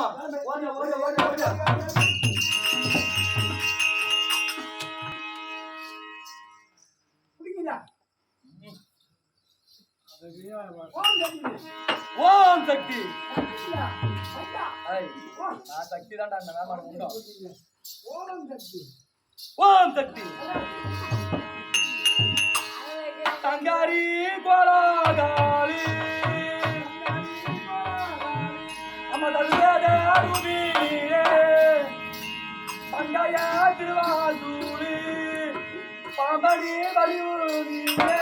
ஓடணும் ஓட ஓட ஓட ஓட ஓம் சக்தி. நான் சக்தி. தான்டா அந்த உண்டோ ஓம் சக்தி. ஓம் சக்தி. தங்காரி கோலாகாலி பாம்படி வலியுரியே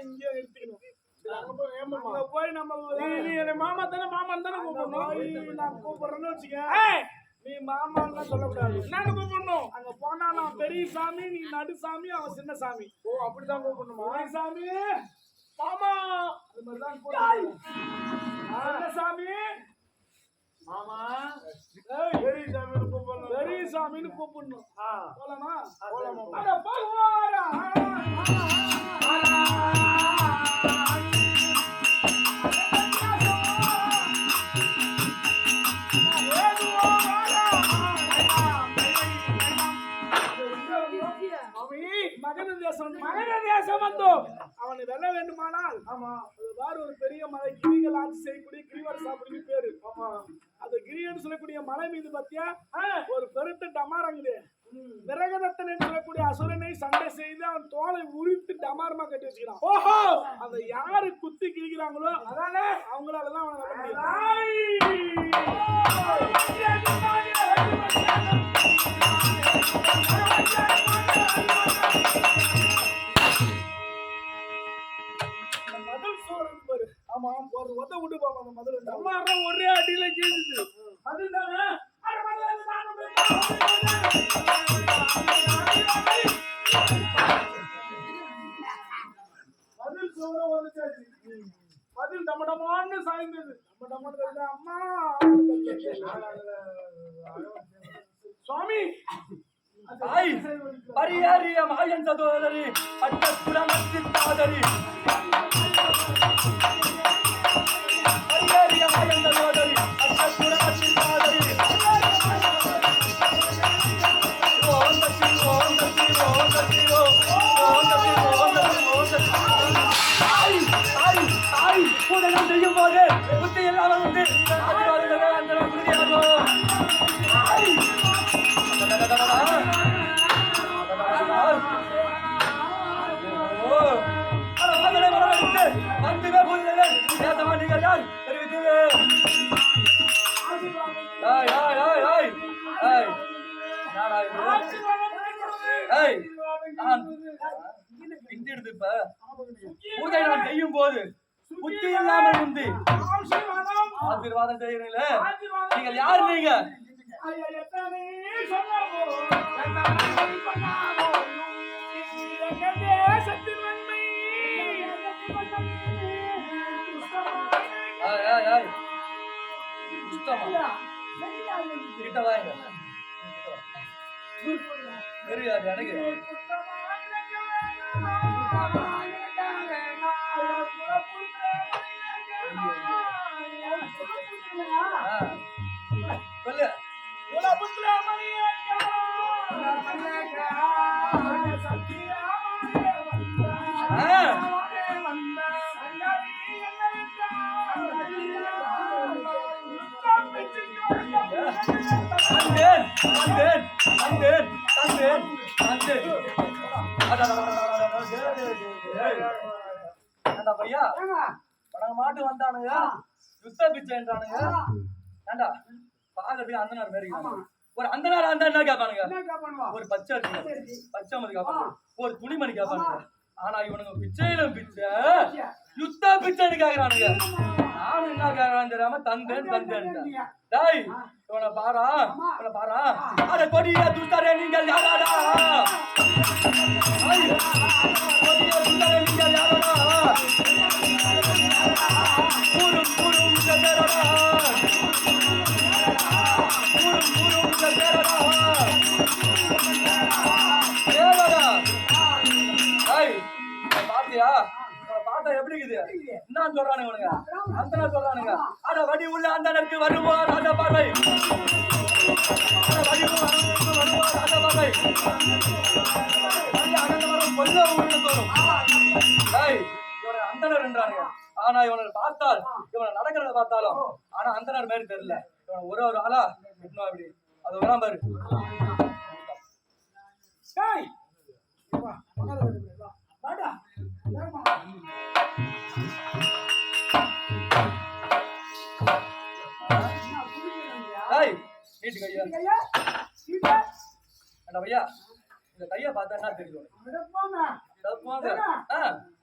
பேசத்தெல்லாம் இங்கே நிறுத்திக்கணும் போய் நம்ம நீ என்ன மாமா தானே மாமா தானே கூப்பிடணும். நான் கூப்பிடுறேன்னு வச்சுக்க. நீ மாமான்னு சொல்லக்கூடாது. என்னன்னு கூப்பிடணும்? அங்க போனா நான் பெரிய சாமி நீ நடு சாமி அவன் சின்ன சாமி. ஓ அப்படிதான் கூப்பிடணுமா? பெரிய சாமி. மாமா. அது மாதிரி தான் கூப்பிடணும். சாமி. மாமா. பெரிய சாமின்னு கூப்பிடணும். பெரிய சாமின்னு கூப்பிடணும். போலாமா? போலாமா? அவனை வெல்ல வேண்டுமானால் ஆமா. அது பாரு ஒரு பெரிய மலை கிரிகள் ஆட்சி செய்யக்கூடிய கிரிவர் சாப்பிடுங்க பேரு. ஆமா. அந்த கிரியன்னு சொல்லக்கூடிய மலை மீது பத்தியா? ஒரு பெருத்த டமாரங்குது விரகதத்தன் என்று சொல்லக்கூடிய அசுரனை சண்டை செய்து அவன் தோலை உரித்து டமாரமா கட்டி வச்சுக்கிறான். ஓஹோ! அந்த யாரு குத்தி கிழிக்கிறாங்களோ அதானே? அவங்களாலதான் அவனை விட்டு பாப்பா அந்த மதுரை அம்மா ஒரே அடியில கேக்குது அதுதானே பதில் சோற வந்துச்சாச்சு பதில் டமடமான்னு சாய்ந்தது. டமடமான்னு அம்மா. சுவாமி. தாய் பரியறிய மாயன் சகோதரி பட்டக்குடமத்தி தாதரி பூஜை நான் செய்யும் போது புத்தி இல்லாமல் உந்தி ஆசீர்வாதம் செய்கிறீங்களே நீங்கள் யார் நீங்க? கிட்ட வாங்க தெரியாது எனக்கு ஆ. சொல்லு ஆ. தந்தேன் தந்தேன் ஏண்டா பையா? உனக்கு மாட்டு வந்தானுங்க யுத்த பிச்சைன்றானுங்க ஏண்டா? பாக்குறதுக்கு அந்த நேரம் மாதிரி ஒரு அந்த நேரம் அந்த என்ன கேட்பானுங்க ஒரு பச்சை பச்சை மதி கேட்பானுங்க ஒரு துணிமணி கேட்பானுங்க ஆனா இவனுங்க பிச்சையில பிச்சை. யுத்தா பிச்சை கேக்குறானுங்க நானும் என்ன கேக்குறான்னு தெரியாம தந்தேன் தந்தேன். டாய் இவனை பாரா இவனை பாரா. அட கொடியா துஷ்டரே நீங்கள் யாராடா? என்ன சொல்றானுங்க இவனுங்க அந்த சொல்றானுங்க அட வடி உள்ள அந்தனருக்கு வருவார் அந்த பார்வை வடி உள்ள அந்தனருக்கு வருவார் அந்த பார்வை வடி அகன்ற வரும் கொல்ல உங்களுக்கு வரும் இவனை அந்தனர் என்றானுங்க ஆனா இவனை பார்த்தால் இவனை நடக்கிறத பார்த்தாலும் ஆனா அந்தனர் மாதிரி தெரியல இவனை ஒரு ஒரு ஆளா இன்னும் அப்படி அது வராம பாரு டேய் நீட்டு கையா. ஏண்டா பையா இந்த கையை பார்த்தா தெரியும்?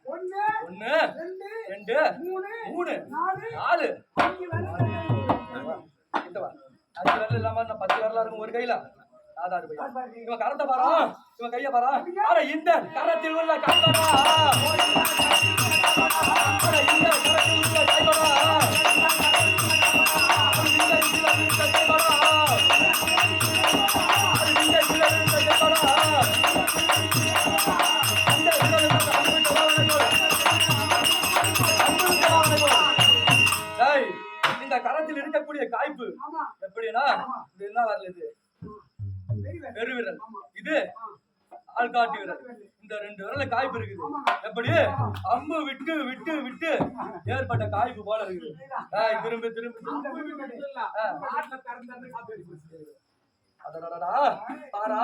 ஒண்ணு ஒண்ணு ரெண்டு ரெண்டு மூணு மூணு நாலு. அஞ்சு விரல் இல்லாம நான் பத்து விரலா இருக்கும் ஒரு கையில? ஆதாரு பையா. இவன் கரத்தை பாரா? இவன் கைய பாரா? அட இந்த கரத்தில் உள்ள அட இந்த கரத்தில் உள்ள கைபரா கரத்தில் இருக்கக்கூடிய காய்ப்பு எப்படின்னா இது என்ன வரல. இது பெருவிரல் இது ஆள்காட்டி விரல். இந்த ரெண்டு விரல்ல காய்ப்பு இருக்குது எப்படி? அம்பு விட்டு விட்டு விட்டு ஏற்பட்ட காய்ப்பு போல இருக்குது. திரும்ப திரும்ப. அடடடடா, பாரா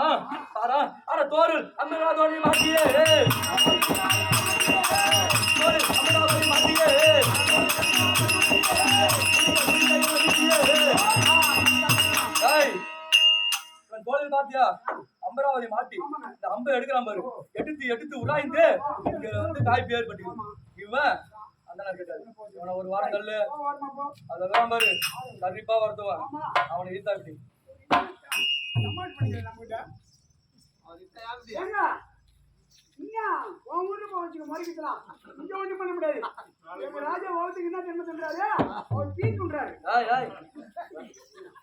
பாரா. அட தோருள் அமிர்தாதோனி மாட்டியே தோருள் அமிர்தாதோனி மாட்டியே ஏய் இவன் தோளில் பாத்தியா? அமராவதி மாட்டி இந்த அம்பை எடுக்கிறான் பாரு. எடுத்து எடுத்து உராய்ந்து இங்க வந்து காய்ப்பு ஏற்பட்டு இவன் அந்த நாள் கேட்டாரு இவனை ஒரு வாரம் கல்லு அதெல்லாம் பாரு. கண்டிப்பா வருத்துவான். அவனை ஈத்தா இப்படி ராஜா என்ன தெரியுமா சொல்றாரு?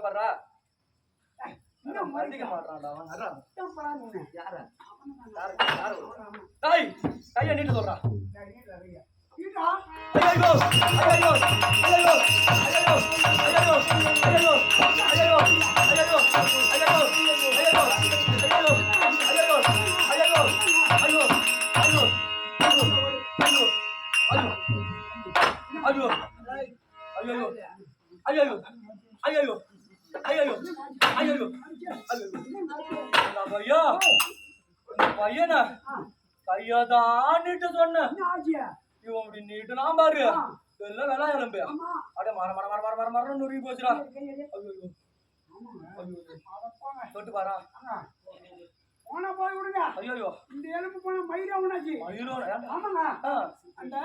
இங்க வர்றா இன்னும் மறந்திக்க மாட்டான்டா அவன் நீட்டு சொல்றா பையனை. கையதான்னுட்டு சொன்னேன் இவன் இப்படி நீட்டு நான் பாரு எல்லாம் வேலை எலும்பு. அப்படியே மர மர மர மர மர மர நுருகி போச்சுடா. தொட்டு பாரா. போனா போய் விடுங்க. ஐயோ இந்த எலும்பு போனா மயிரா உனாச்சு மயிலும் ஆமாங்க அந்த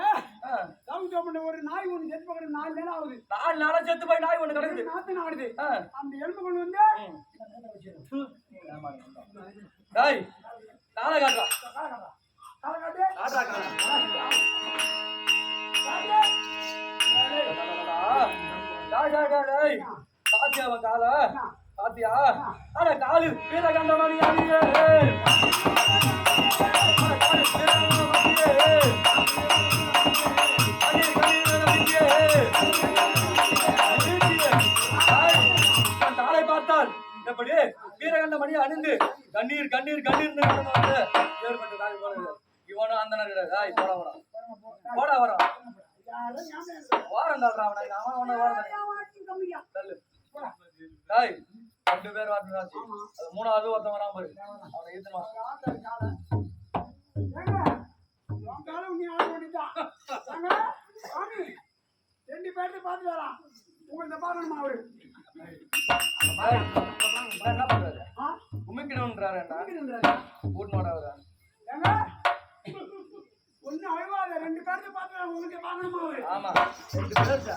சாமி சாப்பிட ஒரு நாய் ஒண்ணு செத்து பக்கத்துல நாலு நேரம் ஆகுது. நாலு நாளா செத்து போய் நாய் ஒண்ணு கிடக்குது. நாத்து ஆடுது ஆ. அந்த எலும்பு கொண்டு வந்து டேய். காலை காட்டுறா காலை காட்டு காட்டுறா காலை பாத்தியா அவன் காலை பாத்தியா அட காலு வீரகண்ட மணியாடியே காலை பார்த்தால் எப்படி வீரகண்ட மணி அணிந்து கண்ணீர் கண்ணீர் கண்ணீர் ஏற்பட்ட காலை போனது இவனும் அந்த நேரம் போட வரான் போட வரான் வாரம் அவன் ஒண்ணு வாரம் கம்மியா. தள்ளு டேய் ரெண்டு பேர் வரணும்னாச்சு அது மூணாவது ஒருத்தன் வராம பாரு அவனை ஈத்துமா சாமி, ரெண்டு பேர்த்த பார்த்து வரான் உங்களுக்கு பார்க்கணுமா அவரு என்ன பண்றது ஆ? உமிக்கணும்ன்றாருடா இருக்கிறாரு. கூட்டு மாட்டாவதா ஏங்க, ஒண்ணும் அழுவாத ரெண்டு பேர்த்த பார்த்து உங்களுக்கு அவரு. ஆமா. ரெண்டு பேர்த்தா?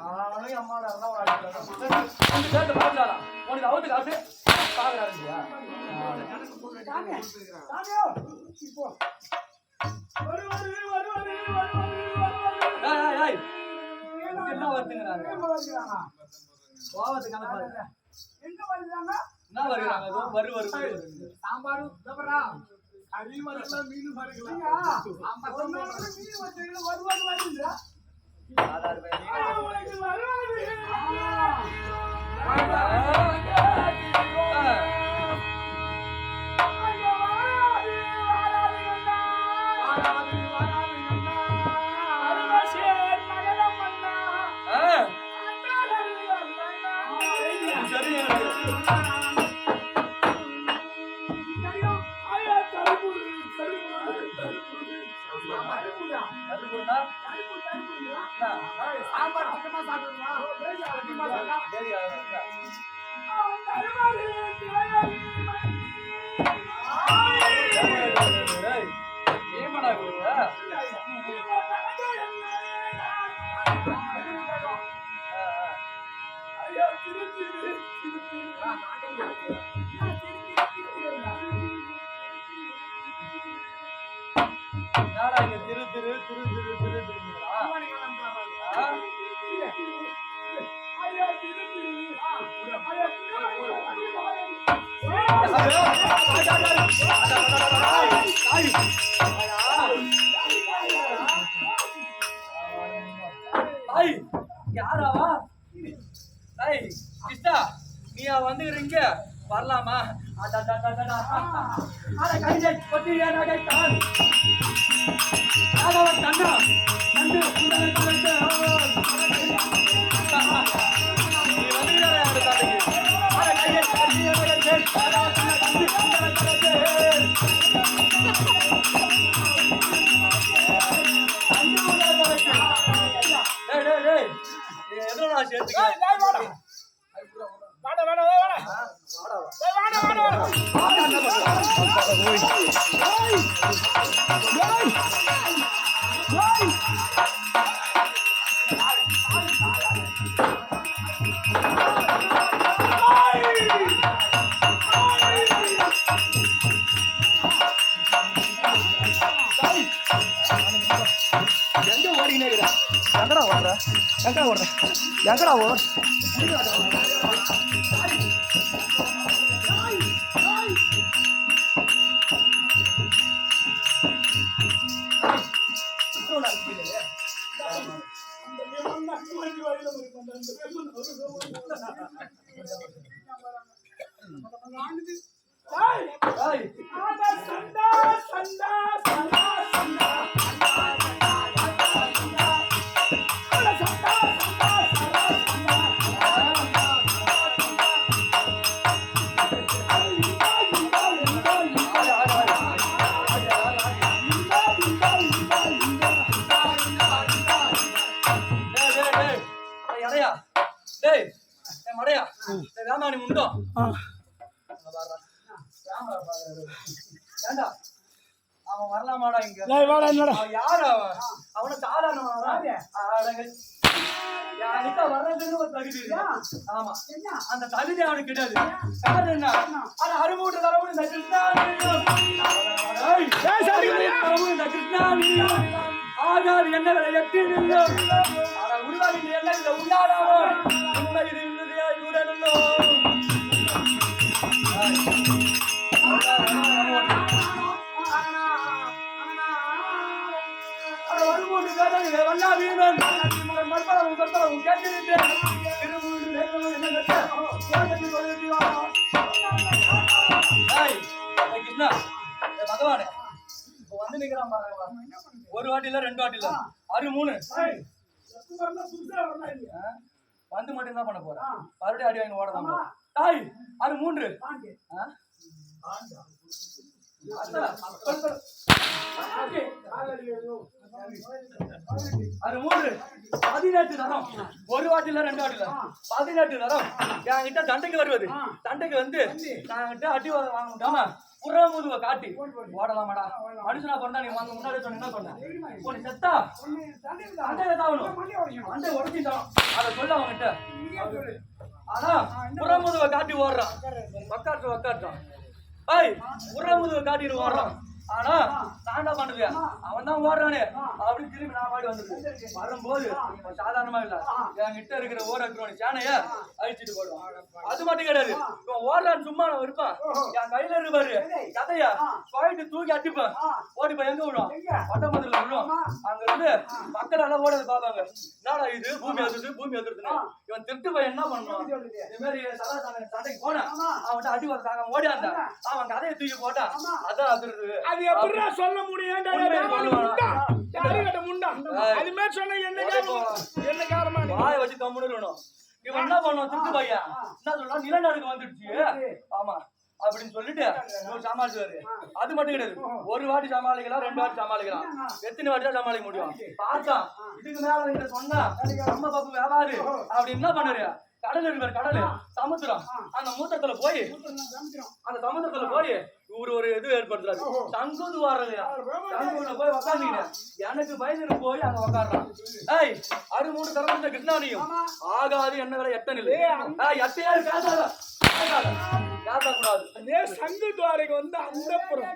அவனும் அம்மாவோட அண்ணா ஒரு ரெண்டு பேர்த்த பாத்துடா உனக்கு அவுத்து காசு? பாக்குறாரு இல்லையா சாமி, சாமியோ, இப்போ. வருவாரு, வருவாரு, வருதுங்கிறாங்க? கோவத்துக்கு பாரு எங்க வருகிறாங்க? என்ன வருகிறாங்க ஏதோ வரு வரு. சாம்பார் கறி மீன் மீன் வச்சீங்களா ஆதார் வருவாரு ஏமாடா கொடுங்க என்னடா இங்க திரு திரு திரு திரு திரு யாராவா ஐய் கிருஷ்ணா நீயா வந்துக்கிறீங்க? வரலாமா? அடடடடடா. அட கையை கண்ணா, கண்டு உடலை இது எதுடா சேர்த்துக்க? எங்க எங்கடா ஓ சண்டா சண்டா சண்டா சண்டா டேய் வேமா நீ முண்டோம் ஆ. ஏண்டா? அவன் வரலாமாடா இங்க? டேய், வாடா என்னடா? அவன் யாரு அவன்? அவன சாதாரணமானவனா? அடங்க. யாருக்கா வர்றதுன்னு ஒரு தகுதி இருக்கு. ஆமா. அந்த தகுதி அவனுக்கு கிடையாது. காரணம் என்ன? அது அறுமூட்டு தரவும் இந்த ஆகாது என்ன விலை எட்டி உருவாகி எல்லாம் இந்த பகவானே இப்போ வந்து நிக்கிறான். ஒரு வாட்டி இல்ல ரெண்டு வாட்டி இல்ல அறு மூணு? வந்து மட்டும் என்ன பண்ண போற மறுபடியும் அடி வாங்கி ஓட தான் போற தாய் அறு மூன்று. அது மூன்று பதினெட்டு தரம் ஒரு வாட்டில ரெண்டு வாட்டில. பதினெட்டு தரம் என்கிட்ட சண்டைக்கு வருவது. சண்டைக்கு வந்து நான் அடி வாங்க முடியாம புறமுதுவ காட்டி. ஓடலாமாடா. மனுஷனா பண்ணா நீ வாங்க முன்னாடி சொன்ன என்ன பண்ண செத்தா? சண்டையில தாவணும். சண்டை உடச்சிட்டான். அதை சொல்ல அவன்கிட்ட. ஆனா புறமுதுவ காட்டி ஓடுறான். உக்காட்டு உக்காட்டான் ஏய் புறமுதுவ காட்டிடுவோம் ஆனா நான் என்ன பண்ணுவேன் அவன் தான் ஓடுறானே. அப்படி திரும்பி நான் பாடி வந்துருக்கேன் வரும்போது சாதாரணமா இல்ல. என்கிட்ட இருக்கிற ஓர இருக்கிற சேனைய அழிச்சிட்டு போடுவான். அது மட்டும் கிடையாது. இவன் ஓடுறான்னு சும்மா நான் இருப்பான். என் கையில இருப்பாரு பாரு. கதையா போயிட்டு தூக்கி அடிப்பேன். ஓடி போய் எங்க விடும் பட்டமதுல விடும் அங்க இருந்து மக்கள் எல்லாம் ஓடுறது பாப்பாங்க என்னடா இது? பூமி அதிர்ந்து பூமி அதிர்ந்துன்னு இவன் திருட்டு போய் என்ன பண்ணுவான்? இந்த மாதிரி சதா சண்டைக்கு போனான் அவன்கிட்ட அடி வந்தாங்க ஓடியாந்தான். அவன் கதையை தூக்கி போட்டான். அதான் அதிர்ந்து அது எப்படிடா சொல்ல முடியும்? முண்டா. அது மாதிரி சொன்னா என்ன காரணம்? என்ன காரணமா நீ? வாயை வச்சு கம்முன்னு. இவன் என்ன பண்ணுவான்? திருட்டு பையன். என்ன சொல்றான்? நிலநடுக்கம் வந்துடுச்சு. ஆமா. அப்படின்னு சொல்லிட்டு சமாளிச்சுவாரு. அது மட்டும் கிடையாது. ஒரு வாட்டி சமாளிக்கலாம் ரெண்டு வாட்டி சமாளிக்கலாம். எத்தனை வாட்டி தான் சமாளிக்க முடியும்? பார்த்தா இதுக்கு மேல நீங்க சொன்னா நம்ம பப்பு வியாபாரி. அப்படி என்ன பண்ணாரு கடல் இருக்காரு கடல். சமுத்திரம். அந்த மூத்தத்துல போய் அந்த சமுத்திரத்துல போய் இவரு ஒரு இது ஏற்படுத்துறாரு. சங்குது வரலையா? சங்குல போய் உக்காந்தீங்க எனக்கு பயந்து போய் அங்க உக்காடுறான் ஏய் அறு மூணு தரந்த கிருஷ்ணானியும் ஆகாது என்ன விலை எத்தனை இல்லை. எத்தையா பேசாத பேசாத பேசக்கூடாது அதே சங்கு துவாரைக்கு வந்து அந்த புறம்.